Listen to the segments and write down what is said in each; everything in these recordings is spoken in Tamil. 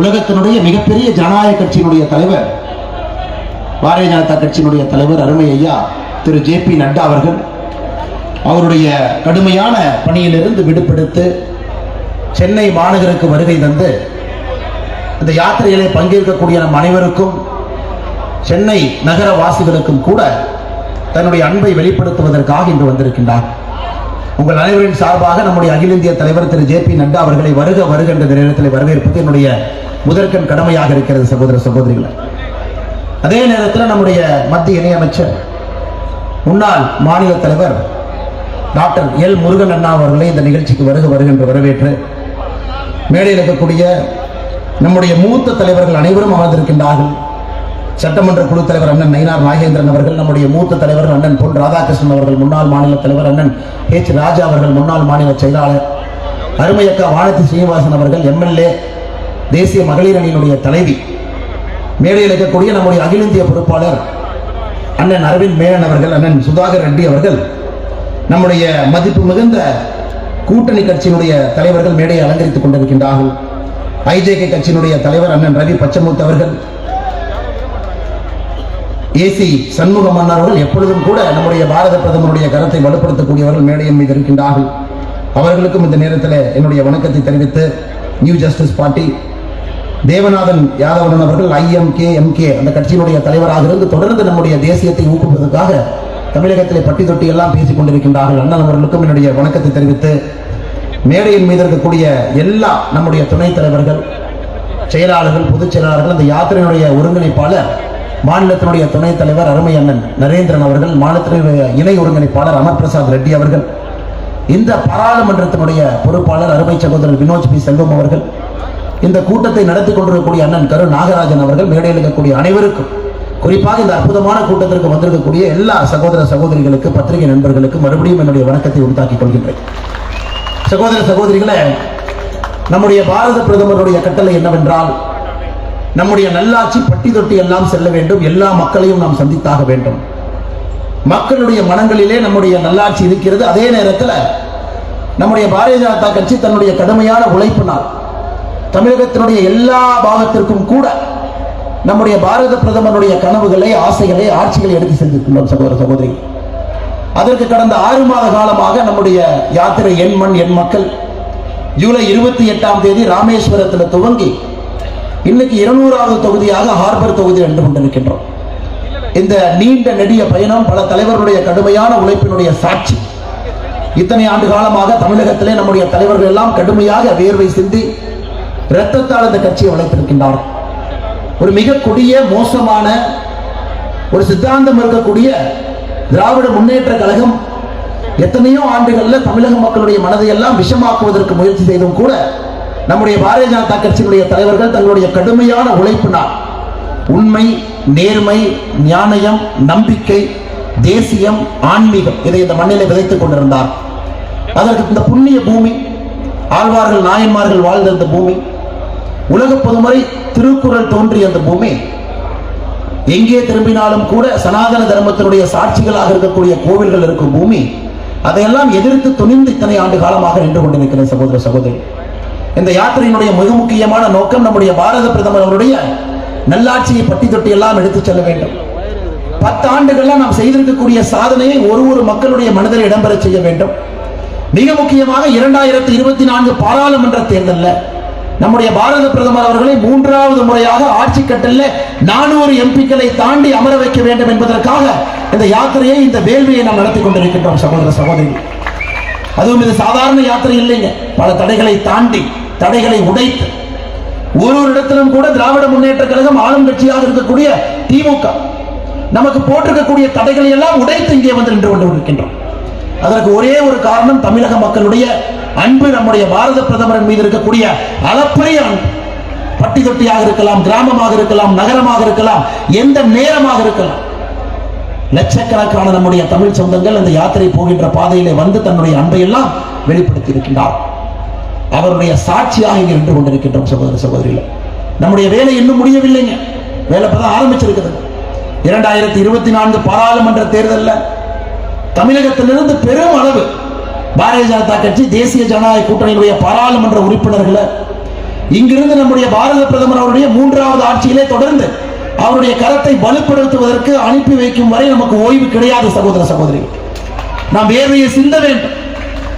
உலகத்தினுடைய மிகப்பெரிய ஜனநாயக கட்சியினுடைய தலைவர் பாரதிய ஜனதா கட்சியினுடைய தலைவர் அருமை ஐயா திரு ஜே பி நட்டா அவர்கள் அவருடைய கடுமையான பணியிலிருந்து விடுபடுத்து சென்னை மாநகருக்கு வருகை தந்து இந்த யாத்திரையிலே பங்கேற்கக்கூடிய நம் அனைவருக்கும் சென்னை நகர வாசிகளுக்கும் கூட தன்னுடைய அன்பை வெளிப்படுத்துவதற்காக இன்று வந்திருக்கின்றார். உங்கள் அனைவரின் சார்பாக நம்முடைய அகில இந்திய தலைவர் திரு ஜே பி நட்டா அவர்களை வருக வருக என்ற நேரத்தில் வரவேற்பது என்னுடைய முதற்கண் கடமையாக இருக்கிறது சகோதர சகோதரிகளை. அதே நேரத்தில் நம்முடைய மத்திய இணையமைச்சர் முன்னாள் மாநில தலைவர் டாக்டர் எல் முருகன் அண்ணா அவர்களை இந்த நிகழ்ச்சிக்கு வருக வருகின்ற வரவேற்று மேடையில் இருக்கக்கூடிய நம்முடைய மூத்த தலைவர்கள் அனைவரும் அமர்ந்திருக்கின்றார்கள் சட்டமன்ற குழு தலைவர் அண்ணன் நயினார் நாகேந்திரன் அவர்கள் நம்முடைய மூத்த தலைவர் அண்ணன் பொன் ராதாகிருஷ்ணன் அவர்கள் முன்னாள் மாநில தலைவர் அண்ணன் ஹெச் ராஜா அவர்கள் முன்னாள் மாநில செயலாளர் அருமையக்கா வானதி சீனிவாசன் அவர்கள் எம்எல்ஏ தேசிய மகளிர் அணியினுடைய தலைவி. மேடையில் இருக்கக்கூடிய நம்முடைய அகில இந்திய பொறுப்பாளர் அண்ணன் அரவிந்த் மேனன் அவர்கள் அண்ணன் சுதாகர் ரெட்டி அவர்கள் நம்முடைய மதிப்பு மிகுந்த கூட்டணி கட்சியினுடைய தலைவர்கள் மேடையை அலங்கரித்துக் கொண்டிருக்கின்றார்கள். ஐஜேகே கட்சியினுடைய தலைவர் அண்ணன் ரவி பச்சமுத்து அவர்கள் ஏசி சண்முக மன்னர்கள் எப்பொழுதும் கூட நம்முடைய பாரத பிரதமருடைய கருத்தை வலுப்படுத்தக்கூடியவர்கள் மேடையின் மீது இருக்கின்றார்கள். அவர்களுக்கும் இந்த நேரத்தில் என்னுடைய வணக்கத்தை தெரிவித்து new justice party Devanathan Yadavan அவர்கள் ஐஎம்கே எம்கே அந்த கட்சியினுடைய தலைவராக இருந்து தொடர்ந்து நம்முடைய தேசியத்தை ஊக்குவிப்பதற்காக தமிழகத்திலே பட்டி தொட்டி எல்லாம் பேசிக் கொண்டிருக்கின்றார்கள். அண்ணன் அவர்களுக்கும் என்னுடைய வணக்கத்தை தெரிவித்து மேடையின் மீது இருக்கக்கூடிய எல்லா நம்முடைய துணைத் தலைவர்கள் செயலாளர்கள் பொதுச் செயலாளர்கள் அந்த யாத்திரையினுடைய ஒருங்கிணைப்பாளர் மாநிலத்தினுடைய துணைத் தலைவர் அருமை அண்ணன் நரேந்திரன் அவர்கள் மாநிலத்தினுடைய இணை ஒருங்கிணைப்பாளர் அமர் பிரசாத் ரெட்டி அவர்கள் இந்த பாராளுமன்றத்தினுடைய பொறுப்பாளர் அருமை சகோதரர் வினோஜ் பி. செல்வம் அவர்கள் இந்த கூட்டத்தை நடத்தி கொண்டிருக்கக்கூடிய அண்ணன் கரு நாகராஜன் அவர்கள் மேடையில் இருக்கக்கூடிய அனைவருக்கும் குறிப்பாக இந்த அற்புதமான கூட்டத்திற்கு வந்திருக்கக்கூடிய எல்லா சகோதர சகோதரிகளுக்கு பத்திரிகை நண்பர்களுக்கு மறுபடியும் என்னுடைய வணக்கத்தை உண்டாக்கிக் கொள்கின்றேன். சகோதர சகோதரிகளை நம்முடைய பாரத பிரதமருடைய கட்டளை என்னவென்றால் நம்முடைய நல்லாட்சி பட்டி தொட்டி எல்லாம் செல்ல வேண்டும். எல்லா மக்களையும் நாம் சந்தித்தாக வேண்டும். மக்களுடைய மனங்களிலே நம்முடைய நல்லாட்சி இருக்கிறது. அதே நேரத்தில் நம்முடைய பாரதிய ஜனதா கட்சி தன்னுடைய கடுமையான உழைப்பினால் தமிழகத்தினுடைய எல்லா பாகத்திற்கும் கூட நம்முடைய பாரத பிரதமருடைய கனவுகளை ஆசைகளை ஆட்சிகளை எடுத்து சென்றிருக்கின்றோம் சகோதர சகோதரி. அதற்கு கடந்த ஆறு மாத காலமாக நம்முடைய யாத்திரை எண் மண் எண் மக்கள் ஜூலை இருபத்தி எட்டாம் தேதி ராமேஸ்வரத்தில் துவங்கி இன்னைக்கு இருநூறாவது தொகுதியாக ஹார்பர் தொகுதி நின்று கொண்டிருக்கின்றோம் இந்த நீண்ட நெடிய பயணம் பல தலைவர்களுடைய கடுமையான உழைப்பினுடைய சாட்சி. இத்தனை ஆண்டு காலமாக தமிழகத்திலே நம்முடைய தலைவர்கள் எல்லாம் கடுமையாக வேர்வை சிந்தி இரத்தத்தால் இந்த கட்சியை வளர்த்திருக்கின்றார்கள் ஒரு மிக கொடிய மோசமான ஒரு சித்தாந்தம் இருக்கக்கூடிய திராவிட முன்னேற்ற கழகம் எத்தனையோ ஆண்டுகளில் தமிழக மக்களுடைய மனதை எல்லாம் விஷமாக்குவதற்கு முயற்சி செய்தும் கூட நம்முடைய பாரதிய ஜனதா கட்சியினுடைய தலைவர்கள் தங்களுடைய கடுமையான உழைப்பினால் உண்மை நேர்மை ஞானயம் நம்பிக்கை தேசியம் ஆன்மீகம் இதை இந்த மண்ணிலே விதைத்துக் கொண்டிருந்தார். அதற்கு இந்த புண்ணிய பூமி ஆழ்வார்கள் நாயன்மார்கள் வாழ்ந்த இந்த பூமி உலக பொதுமறை திருக்குறள் தோன்றிய அந்த பூமி எங்கே திரும்பினாலும் கூட சனாதன தர்மத்தினுடைய சாட்சிகளாக இருக்கக்கூடிய கோவில்கள் இருக்கும் பூமி அதையெல்லாம் எதிர்த்து துணிந்து இத்தனை ஆண்டு காலமாக நின்று கொண்டிருக்கிறேன் சகோதர சகோதரி. இந்த யாத்திரையினுடைய மிக முக்கியமான நோக்கம் நம்முடைய பாரத பிரதமர் அவருடைய நல்லாட்சியை பட்டி தொட்டி எல்லாம் எடுத்துச் செல்ல வேண்டும். பத்து ஆண்டுகள்லாம் நாம் செய்திருக்கக்கூடிய சாதனையை ஒரு ஒரு மக்களுடைய மனதில் இடம்பெற செய்ய வேண்டும். மிக முக்கியமாக இரண்டாயிரத்தி இருபத்தி நான்கு பாராளுமன்ற தேர்தலில் நம்முடைய பாரத பிரதமர் அவர்களை மூன்றாவது முறையாக ஆட்சி கட்டல நானூறு எம்பிக்களை தாண்டி அமர வைக்க வேண்டும் என்பதற்காக இந்த யாத்திரையை இந்த வேள்வியை நாம் நடத்தி கொண்டிருக்கின்றோம் சகோதர சகோதரி அதுவும் இது சாதாரண யாத்திரை இல்லைங்க. பல தடைகளை தாண்டி தடைகளை உடைத்து ஒரு ஒரு இடத்திலும் கூட திராவிட முன்னேற்ற கழகம் ஆளும் கட்சியாக இருக்கக்கூடிய திமுக நமக்கு போட்டிருக்கக்கூடிய தடைகளை எல்லாம் உடைத்து இங்கே வந்து நின்று கொண்டு இருக்கின்றோம். அதற்கு ஒரே ஒரு காரணம் தமிழக மக்களுடைய அன்பு நம்முடைய பாரத பிரதமரின் மீது இருக்கக்கூடிய அளப்பரிய அன்பு. பட்டி தொட்டியாக இருக்கலாம் கிராமமாக இருக்கலாம் நகரமாக இருக்கலாம் எந்த நேரமாக இருக்கலாம். லட்சக்கணக்கான நம்முடைய தமிழ் சொந்தங்கள் அந்த யாத்திரை போகின்ற பாதையிலே வந்து தன்னுடைய அன்பை எல்லாம் வெளிப்படுத்தி இருக்கின்றார் அவருடைய சாட்சியாக இங்கே நின்று கொண்டிருக்கின்றோம் சகோதர சகோதரிகள். நம்முடைய வேலை இன்னும் முடியவில்லைங்க. வேலை இப்பதான் ஆரம்பிச்சிருக்குது இரண்டாயிரத்தி இருபத்தி நான்கு பாராளுமன்ற தேர்தலில் தமிழகத்திலிருந்து பெரும் அளவு பாரதிய ஜனதா கட்சி தேசிய ஜனநாயக கூட்டணியினுடைய பாராளுமன்ற உறுப்பினர்களை இங்கிருந்து நம்முடைய பாரத பிரதமர் அவருடைய மூன்றாவது ஆட்சியிலே தொடர்ந்து அவருடைய கரத்தை வலுப்படுத்துவதற்கு அனுப்பி வைக்கும் வரை நமக்கு ஓய்வு கிடையாது சகோதர சகோதரி. நாம் வேர்வையை சிந்த வேண்டும்.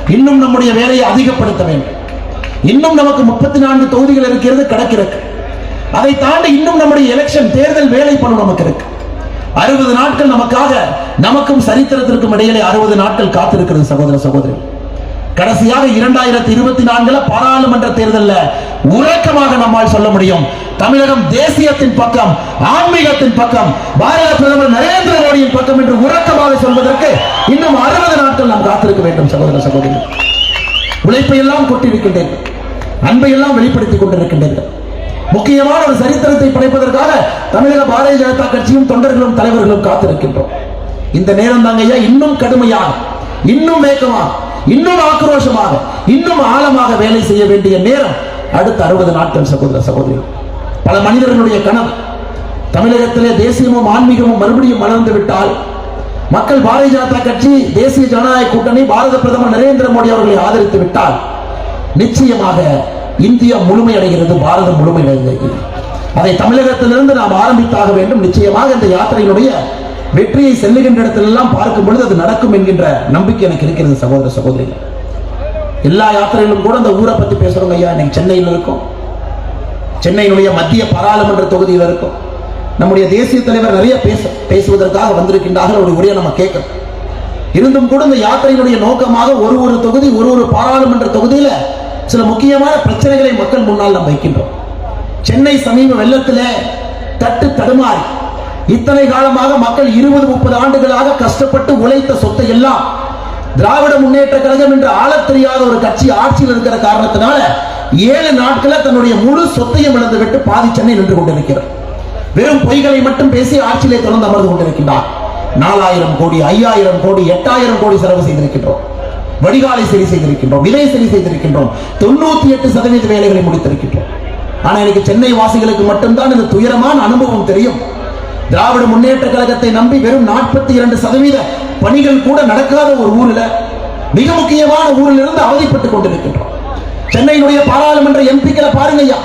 இன்னும் நம்முடைய வேலையை அதிகப்படுத்த வேண்டும். இன்னும் நமக்கு முப்பத்தி நான்கு தொகுதிகள் இருக்கிறது கிடக்கிறது அதை தாண்டி இன்னும் நம்முடைய எலெக்ஷன் தேர்தல் வேலை பணம் நமக்கு இருக்கு. அறுபது நாட்கள் நமக்காக நமக்கும் சரித்திரத்திற்கும் இடையிலே அறுபது நாட்கள் காத்திருக்கிறது சகோதர சகோதரி. கடைசியாக இரண்டாயிரத்தி இருபத்தி நான்குல பாராளுமன்ற தேர்தலில் உறக்கமாக நம்மால் சொல்ல முடியும். தமிழகம் தேசியத்தின் பக்கம் ஆன்மீகத்தின் பக்கம் பாரத பிரதமர் நரேந்திர மோடியின் பக்கம் என்று உறக்கமாக சொல்வதற்கு இன்னும் அறுபது நாட்கள் நாம் காத்திருக்க வேண்டும் சகோதர சகோதரி. உழைப்பையெல்லாம் எல்லாம் அன்பையெல்லாம் வெளிப்படுத்திக் கொண்டிருக்கின்றீர்கள் முக்கியமான ஒரு சரித்திரத்தை படைப்பதற்காக தமிழக பாரதிய ஜனதா கட்சியும் தொண்டர்களும் தலைவர்களும் காத்திருக்கின்றோம். இந்த நேரம் தாங்க ஐயா இன்னும் கடுமையாக இன்னும் வேகமாக இன்னும் ஆக்ரோஷமாக இன்னும் ஆழமாக வேலை செய்ய வேண்டிய நேரம் அடுத்த அறுபது நாட்கள் சகோதர சகோதரி. பல மனிதர்களுடைய கனவு தமிழகத்திலே தேசியமும் ஆன்மீகமும் மறுபடியும் மலர்ந்து விட்டால் மக்கள் பாரதிய ஜனதா கட்சி தேசிய ஜனநாயக கூட்டணி பாரத பிரதமர் நரேந்திர மோடி அவர்களை ஆதரித்து விட்டால் நிச்சயமாக இந்தியா முழுமையடைகிறது பாரதம் முழுமையடைகிறது. அதை தமிழகத்திலிருந்து நாம் ஆரம்பித்தாக வேண்டும். நிச்சயமாக இந்த யாத்திரையினுடைய வெற்றியை செல்லுகின்ற இடத்திலெல்லாம் பார்க்கும் பொழுது அது நடக்கும் என்கின்ற நம்பிக்கை எனக்கு இருக்கிறது சகோதர சகோதரிகள். எல்லா யாத்திரையிலும் கூட அந்த ஊரை பற்றி பேசுறோங்க ஐயா இன்னைக்கு சென்னையில் இருக்கும். சென்னையினுடைய மத்திய பாராளுமன்ற தொகுதியில் இருக்கும். நம்முடைய தேசிய தலைவர் நிறைய பேச பேசுவதற்காக வந்திருக்கின்றார்கள். ஒரு உரையை நம்ம கேட்கணும் இருந்தும் கூட இந்த யாத்திரையினுடைய நோக்கமாக ஒரு ஒரு தொகுதி ஒரு ஒரு பாராளுமன்ற தொகுதியில சில முக்கியமான பிரச்சனைகளை மக்கள் முன்னால் நாம் வைக்கின்றோம். சென்னை சமீப வெள்ளத்திலே தட்டு தடுமாறி இத்தனை காலமாக மக்கள் இருபது முப்பது ஆண்டுகளாக கஷ்டப்பட்டு உழைத்த சொத்தை எல்லாம் திராவிட முன்னேற்ற கழகம் என்று ஆள தெரியாத ஒரு கட்சி ஆட்சியில் இருக்கிற காரணத்தினால ஏழு நாட்கள தன்னுடைய முழு சொத்தையும் இழந்து விட்டு பாதி சென்னை நின்று கொண்டிருக்கிறார் வெறும் பொய்களை மட்டும் பேசி ஆட்சியிலே தொடர்ந்து அமர்ந்து கொண்டிருக்கின்றார். நாலாயிரம் கோடி ஐயாயிரம் கோடி எட்டாயிரம் கோடி செலவு செய்திருக்கின்றோம். வடிகாலை சரி செய்திருக்கின்றோம் விதை சரி செய்திருக்கின்றோம் தொண்ணூத்தி எட்டு சதவீத வேலைகளை முடித்திருக்கின்றோம். ஆனா எனக்கு சென்னை வாசிகளுக்கு மட்டும்தான் இந்த துயரமான அனுபவம் தெரியும். திராவிட முன்னேற்ற கழகத்தை நம்பி வெறும் நாற்பத்தி இரண்டு சதவீத பணிகள் கூட நடக்காத ஒரு ஊர்ல மிக முக்கியமான ஊரில் இருந்து அவதிப்பட்டுக் கொண்டிருக்கின்றோம். சென்னையினுடைய பாராளுமன்ற எம்பிக்களை பாருங்க ஐயா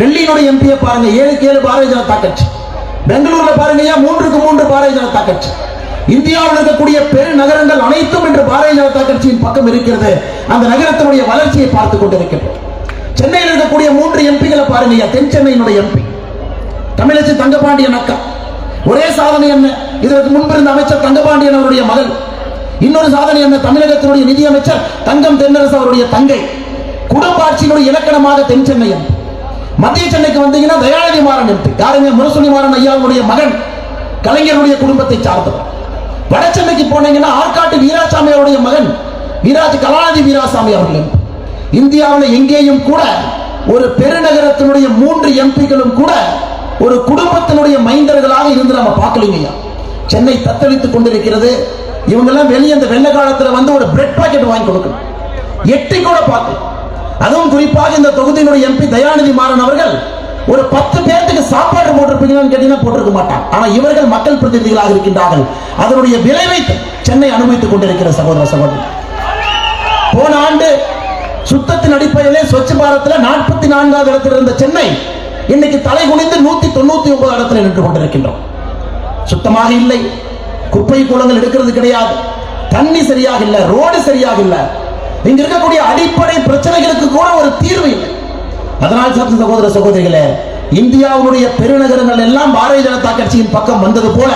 டெல்லியினுடைய எம்பியை பாருங்க ஏழுக்கு ஏழு பாரதிய ஜனதா கட்சி. பெங்களூர்ல பாருங்க ஐயா மூன்றுக்கு மூன்று பாரதிய ஜனதா கட்சி. இந்தியாவில் இருக்கக்கூடிய பெருநகரங்கள் அனைத்தும் இன்று பாரதிய ஜனதா கட்சியின் பக்கம் இருக்கிறது. அந்த நகரத்தினுடைய வளர்ச்சியை பார்த்துக் கொண்டிருக்கின்றோம். சென்னையில் இருக்கக்கூடிய மூன்று எம்பிகளை பாருங்க ஐயா. தென் சென்னையினுடைய எம்பி. தமிழச்சி தங்கபாண்டியன் அக்கா. ஒரே சாதனை என்ன? இதற்கு முன்பு இருந்த அமைச்சர் தங்கபாண்டியன் அவருடைய மகள். இன்னொரு சாதனை என்ன? தமிழகத்தினுடைய நிதியமைச்சர் தங்கம் தென்னரசு அவருடைய தங்கை. குடும்ப ஆட்சியினுடைய இலக்கணமாக தென் சென்னை எம்பி. மத்திய சென்னைக்கு வந்தீங்கன்னா தயாநிதி மாறன் எம்பி. யாருங்க? முரசொலி மாறன் ஐயாவுடைய மகன். கலைஞருடைய குடும்பத்தை சார்ந்தவர். வட போனீங்கன்னா ஆற்காட்டு வீராசாமி அவருடைய மகன் வீராஜ் கலாநிதி வீராசாமி அவர்கள். இந்தியாவில் எங்கேயும் கூட ஒரு பெருநகரத்தினுடைய மூன்று எம்பிக்களும் கூட ஒரு குடும்பத்தினுடைய மைந்தர்களாக இருந்து நம்ம பார்க்கலீங்கய்யா சென்னை தத்தளித்துக் கொண்டிருக்கிறது. இவங்கெல்லாம் வெளியே அந்த வெள்ள காலத்தில் வந்து ஒரு பிரெட் பாக்கெட் வாங்கி கொடுக்கணும். எட்டி கூட பார்க்கணும் அதுவும் குறிப்பாக இந்த தொகுதியினுடைய எம்பி தயாநிதி மாறன் அவர்கள் ஒரு பத்து பேர்த்துக்கு சாப்பாடு போட்டிருப்பீங்களான்னு கேட்டீங்கன்னா போட்டிருக்க மாட்டான். ஆனா இவர்கள் மக்கள் பிரதிநிதிகளாக இருக்கின்றார்கள். அதனுடைய விளைவை சென்னை அனுபவித்துக் கொண்டிருக்கிற சகோதர சகோதரி. போன ஆண்டு சுத்தத்தின் அடிப்படையிலே ஸ்வச்ச பாரத்தில் நாற்பத்தி நான்காவது இடத்தில் இருந்த சென்னை இன்னைக்கு தலை குனிந்து நூத்தி தொண்ணூத்தி ஒன்பது இடத்துல நின்று கொண்டிருக்கின்றோம். சுத்தமாக இல்லை. குப்பை கூலங்கள் எடுக்கிறது கிடையாது. தண்ணி சரியாக இல்லை. ரோடு சரியாக இல்லை. இங்க இருக்கக்கூடிய அடிப்படை பிரச்சனைகளுக்கு கூட ஒரு தீர்வு இல்லை. அதனால் சற்று சகோதர சகோதரிகளே இந்தியாவுடைய பெருநகரங்கள் எல்லாம் பாரதிய ஜனதா கட்சியின் பக்கம் வந்தது போல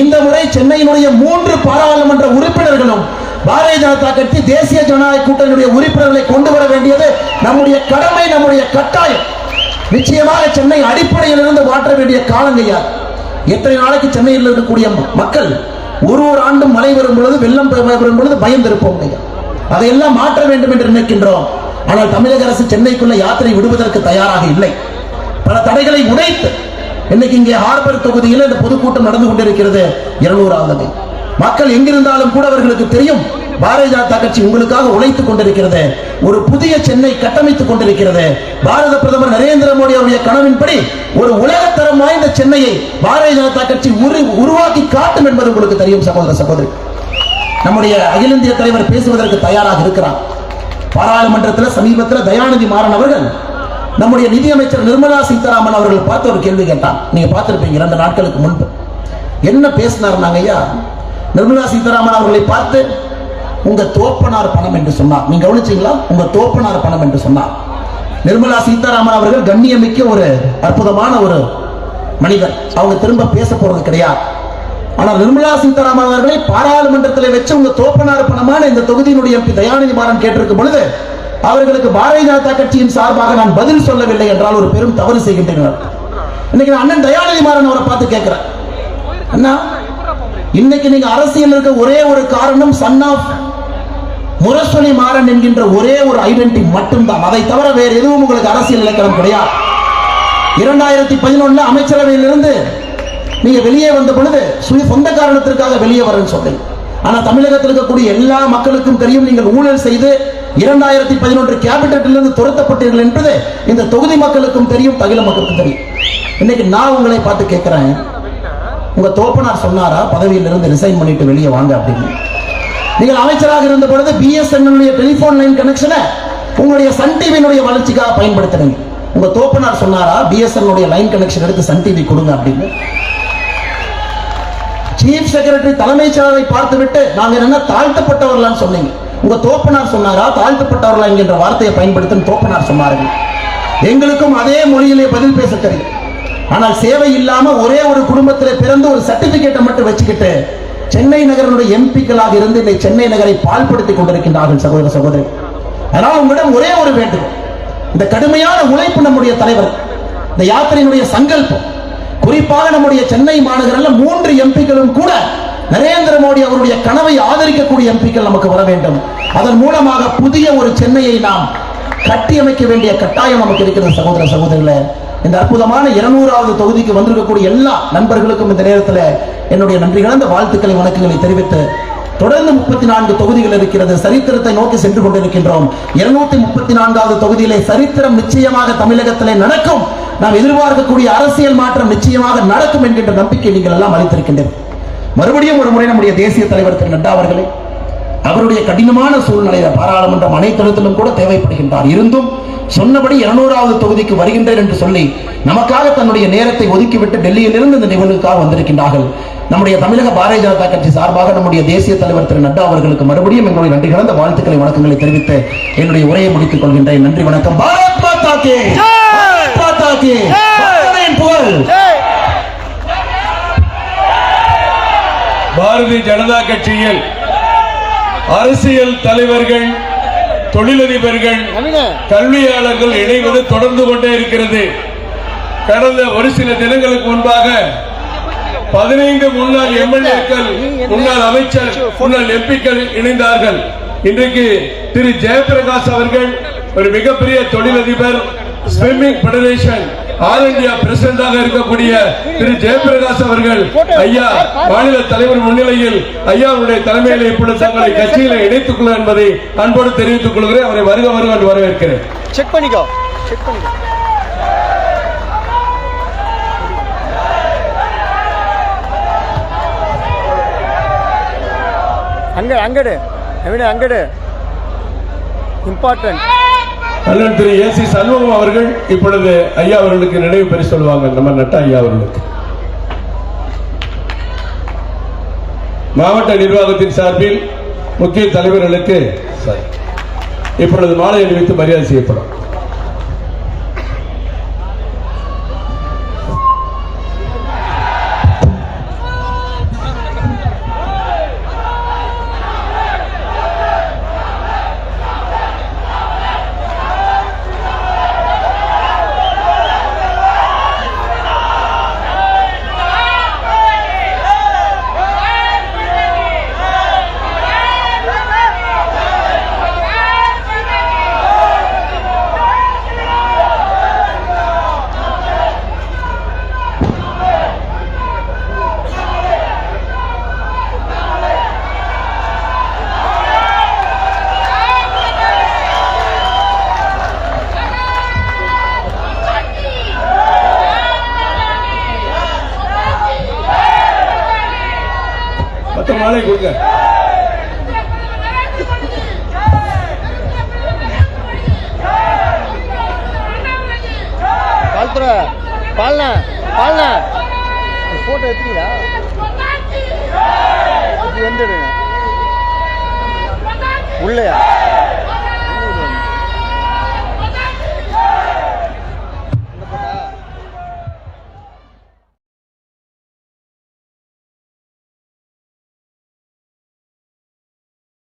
இந்த முறை சென்னையினுடைய மூன்று பாராளுமன்ற உறுப்பினர்களும் பாரதிய ஜனதா கட்சி தேசிய ஜனநாயக கூட்டணியுடைய உறுப்பினர்களை கொண்டு வர வேண்டியது நம்முடைய கடமை நம்முடைய கட்டாயம். நிச்சயமாக சென்னை அடிப்படையில் இருந்து மாற்ற வேண்டிய காலங்கையா எத்தனை நாளைக்கு சென்னையில் இருக்கக்கூடிய மக்கள் ஒரு ஒரு ஆண்டும் மழை வரும் பொழுது வெள்ளம் வரும் பொழுது பயந்திருப்போம் ஐயா அதையெல்லாம் மாற்ற வேண்டும் என்று நினைக்கின்றோம். ஆனால் தமிழக அரசு சென்னைக்குள்ள யாத்திரை விடுவதற்கு தயாராக இல்லை. பல தடைகளை உடைத்து இன்னைக்கு இங்கே ஹார்பர் தொகுதியில் இந்த பொதுக்கூட்டம் நடந்து கொண்டிருக்கிறது இருநூறாவது மக்கள் எங்கிருந்தாலும் கூட அவர்களுக்கு தெரியும் பாரதிய ஜனதா கட்சி உங்களுக்காக உழைத்துக் கொண்டிருக்கிறது ஒரு புதிய சென்னை கட்டமைத்துக் கொண்டிருக்கிறது. பாரத பிரதமர் நரேந்திர மோடி அவருடைய கனவின்படி ஒரு உலகத்தரம் வாய்ந்த சென்னையை பாரதிய ஜனதா கட்சி உரு- உருவாக்கி காட்டும் என்பது உங்களுக்கு தெரியும் சகோதர சகோதரி. நம்முடைய அகில இந்திய தலைவர் பேசுவதற்கு தயாராக இருக்கிறார். பாராளுமன்றத்தில் சமீபத்தில் தயாநிதி மாறன் அவர்கள் நம்முடைய நிதியமைச்சர் நிர்மலா சீதாராமன் அவர்கள் பார்த்து ஒரு கேள்வி கேட்டான். நீங்க பார்த்துருப்பீங்க இரண்டு நாட்களுக்கு முன்பு. என்ன பேசினார் ஐயா நிர்மலா சீதாராமன் அவர்களை பார்த்து உங்க தோப்பனார் பணம் என்று சொன்னார். நீங்க கவனிச்சீங்களா? உங்க தோப்பனார் பணம் என்று சொன்னார். நிர்மலா சீதாராமன் அவர்கள் கண்ணியமிக்க ஒரு அற்புதமான ஒரு மனிதர். அவங்க திரும்ப பேச போறது கிடையாது. ஆனால் நிர்மலா சீதாராமன் அவர்களை பாராளுமன்றத்தில் வச்சு உங்க தோப்பனார் பணமான இந்த தொகுதியினுடைய எம்பி தயாநிதி மாறன் கேட்டிருக்கும் பொழுது அவர்களுக்கு பாரதிய ஜனதா கட்சியின் சார்பாக நான் பதில் சொல்லவில்லை என்றால் ஒரு பெரும் தவறு செய்கின்றனர் இன்னைக்கு நான் அண்ணன் தயாநிதி மாறன் அவரை பார்த்து கேட்கிறேன். அண்ணா இன்னைக்கு நீங்க அரசியல் இருக்க ஒரே ஒரு காரணம் சன் ஆஃப் முரசொலி மாறன் என்கின்ற ஒரே ஒரு ஐடென்டி மட்டும்தான். அதை தவிர வேறு எதுவும் உங்களுக்கு அரசியல் இலக்கணம் கிடையாது. இரண்டாயிரத்தி பதினொன்னு அமைச்சரவையிலிருந்து நீங்க வெளியே வந்த பொழுது சுய சொந்த காரணத்திற்காக வெளியே வரேன்னு சொன்னீங்க ஆனா தமிழகத்தில் இருக்கக்கூடிய எல்லா மக்களுக்கும் தெரியும் நீங்கள் ஊழல் செய்து இரண்டாயிரத்தி பதினொன்று கேபினட்டிலிருந்து துரத்தப்பட்டீர்கள் என்பது இந்த தொகுதி மக்களுக்கும் தெரியும் தகில மக்களுக்கும் தெரியும். இன்னைக்கு நான் உங்களை பார்த்து கேட்கிறேன் உங்க தோப்பனார் சொன்னாரா பதவியிலிருந்து ரிசைன் பண்ணிட்டு வெளியே வாங்க அப்படின்னு. நீங்கள் அமைச்சராக இருந்த பொழுது பிஎஸ்என்எல் டெலிபோன் லைன் கனெக்ஷனை உங்களுடைய சன் டிவியினுடைய வளர்ச்சிக்காக பயன்படுத்தினீங்க உங்க தோப்பனார் சொன்னாரா பிஎஸ்என்எல் லைன் கனெக்ஷன் எடுத்து சன் டிவி கொடுங்க அப்படின்னு. சீஃப் செக்ரட்டரி தலைமைச் செயலரை பார்த்துவிட்டு நாங்கள் என்ன தாழ்த்தப்பட்டவர்களான்னு சொன்னீங்க. உங்க தோப்பனார் சொன்னாரா? தாழ்த்தப்பட்டவர்களா என்கின்ற வார்த்தையை பயன்படுத்தும் தோப்பனார் சொன்னார்கள் எங்களுக்கும் அதே மொழியிலே பதில் பேச தெரியும். ஆனால் சேவை இல்லாம ஒரே ஒரு குடும்பத்தில் பிறந்து ஒரு சர்டிபிகேட்டை மட்டும் வச்சுக்கிட்டு சென்னை நகரனுடைய எம்பிக்களாக இருந்து இந்த சென்னை நகரை பால்படுத்தி கொண்டிருக்கின்றார்கள் சகோதர சகோதரி. அதனால் உங்களிடம் ஒரே ஒரு வேண்டுகோள். இந்த கடுமையான உழைப்பு நம்முடைய தலைவர் இந்த யாத்திரையினுடைய சங்கல்பம் குறிப்பாக நம்முடைய சென்னை மாநகரில் மூன்று எம்பிக்களும் கூட நரேந்திர மோடி அவருடைய கனவை ஆதரிக்கக்கூடிய எம்பிக்கள் நமக்கு வர வேண்டும். அதன் மூலமாக புதிய ஒரு சென்னையை நாம் கட்டியமைக்க வேண்டிய கட்டாயம் நமக்கு இருக்கிறது சகோதர சகோதரிகளே. இந்த அற்புதமான இருநூறாவது தொகுதிக்கு வந்திருக்கக்கூடிய எல்லா நண்பர்களுக்கும் இந்த நேரத்தில் என்னுடைய நன்றி கலந்த வாழ்த்துக்களை வணக்கங்களை தெரிவித்து தொடர்ந்து முப்பத்தி நான்கு தொகுதிகள் இருக்கிறது. சரித்திரத்தை நோக்கி சென்று கொண்டிருக்கின்றோம். இருநூத்தி முப்பத்தி நான்காவது தொகுதியிலே சரித்திரம் நிச்சயமாக தமிழகத்திலே நடக்கும். நாம் எதிர்பார்க்கக்கூடிய அரசியல் மாற்றம் நிச்சயமாக நடக்கும் என்கின்ற நம்பிக்கை நீங்கள் எல்லாம் அளித்திருக்கின்றனர். மறுபடியும் ஒரு முறை நம்முடைய தேசிய தலைவர் திரு நட்டா அவர்களை அவருடைய கடினமான சூழ்நிலையில பாராளுமன்றம் அனைத்திடத்திலும் கூட தேவைப்படுகின்றார். இருந்தும் சொன்னபடி இருநூறாவது தொகுதிக்கு வருகின்றேன் என்று சொல்லி நமக்காக தன்னுடைய நேரத்தை ஒதுக்கிவிட்டு டெல்லியிலிருந்து இந்த நிகழ்வுக்காக வந்திருக்கின்றார்கள். நம்முடைய தமிழக பாரதிய ஜனதா கட்சி சார்பாக நம்முடைய தேசிய தலைவர் திரு நட்டா அவர்களுக்கு மறுபடியும் எங்களுடைய நன்றி கலந்த வாழ்த்துக்களை வணக்கங்களை தெரிவித்து என்னுடைய உரையை முடித்துக் கொள்கின்றேன். நன்றி வணக்கம். பாரத் மாதா கே பாரத் மாதா கே பாரதியின் புகழ் பாரதிய ஜனதா கட்சியில் அரசியல் தலைவர்கள் தொழிலதிபர்கள் கல்வியாளர்கள் இணைவது தொடர்ந்து கொண்டே இருக்கிறது. கடந்த ஒரு சில தினங்களுக்கு முன்பாக பதினைந்து முன்னாள் எம்எல்ஏக்கள் முன்னாள் அமைச்சர் முன்னாள் எம்பிக்கள் இணைந்தார்கள். இன்றைக்கு திரு ஜெயபிரகாஷ் அவர்கள் ஒரு மிகப்பெரிய தொழிலதிபர் ஸ்விம்மிங் பெடரேஷன் ஆல் இந்தியா பிரசிடண்டாக இருக்கக்கூடிய திரு ஜெயபிரகாஷ் அவர்கள் ஐயா மாநில தலைவர் முன்னிலையில் ஐயாவுடைய தலைமையில் இப்பொழுது தங்களை கட்சியில இணைத்துக் கொள்ள என்பதை அன்போடு தெரிவித்துக் கொள்கிறேன். அவரை வருக வருக என்று வரவேற்கிறேன். செக் பண்ணிக்கோ. செக் பண்ணிக்கோ. அங்க அங்கடு. அங்கடு. இம்பார்ட்டன்ட் அண்ணன் திரு ஏ சி சண்முகம் அவர்கள் இப்பொழுது ஐயா அவர்களுக்கு நினைவு பெற சொல்லுவாங்க. நம்ம நட்டா ஐயா அவர்களுக்கு. மாவட்ட நிர்வாகத்தின் சார்பில் முக்கிய தலைவர்களுக்கு இப்பொழுது மாலை அணிவித்து மரியாதை செய்யப்படும் மொத்த மாலை கொடுங்க ஒருத்தர் பால்ண்ணா பால்ண்ணா ஃபோட்டோ எடுத்தீங்களா இப்படி வந்துடுங்க உள்ளையா?